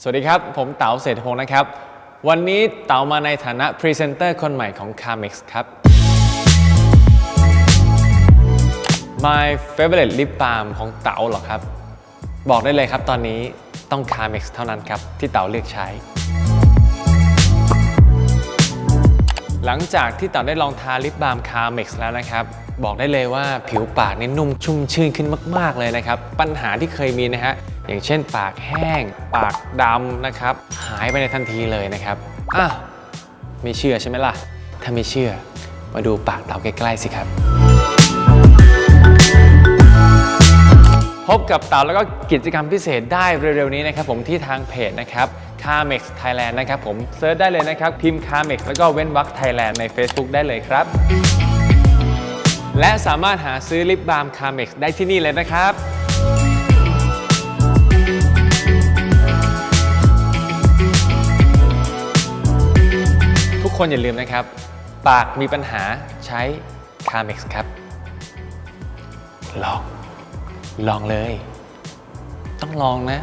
สวัสดีครับ ผมเต๋าเศรษฐพงศ์นะครับ วันนี้เต๋ามาในฐานะพรีเซนเตอร์คนใหม่ของ Carmex ครับ My favorite lip balm ของเต๋าเหรอครับ บอกได้เลยครับตอนนี้ต้อง Carmex เท่านั้นครับ ที่เต๋าเลือกใช้ หลังจากที่เต๋าได้ลองทาลิปบาล์ม Carmex แล้วนะครับบอกได้เลยว่าผิวปากนี่นุ่มชุ่มชื่นขึ้นมาก ๆ เลยนะครับ ปัญหาที่เคยมีนะฮะ อย่างเช่นปากแห้ง ปากดำนะครับ หายไปในทันทีเลยนะครับอะไม่เชื่อใช่ไหมล่ะ ถ้าไม่เชื่อ มาดูปากเต๋าใกล้ๆสิครับ พบกับเต๋าแล้วก็กิจกรรมพิเศษได้เร็วๆนี้นะครับผมที่ทางเพจนะครับ Carmex Thailand นะครับผมเซิร์ชได้เลยนะครับพิมพ์ Carmex แล้วก็เว้นวรรค Thailand ใน Facebook ได้เลยครับ และสามารถหาซื้อลิปบาล์ม Carmex ได้ที่นี่เลยนะครับ กคนอย่าลืมนะครับ ปากมีปัญหาใช้คาเม็กซ์ครับ ลอง ลองเลย ต้องลองนะ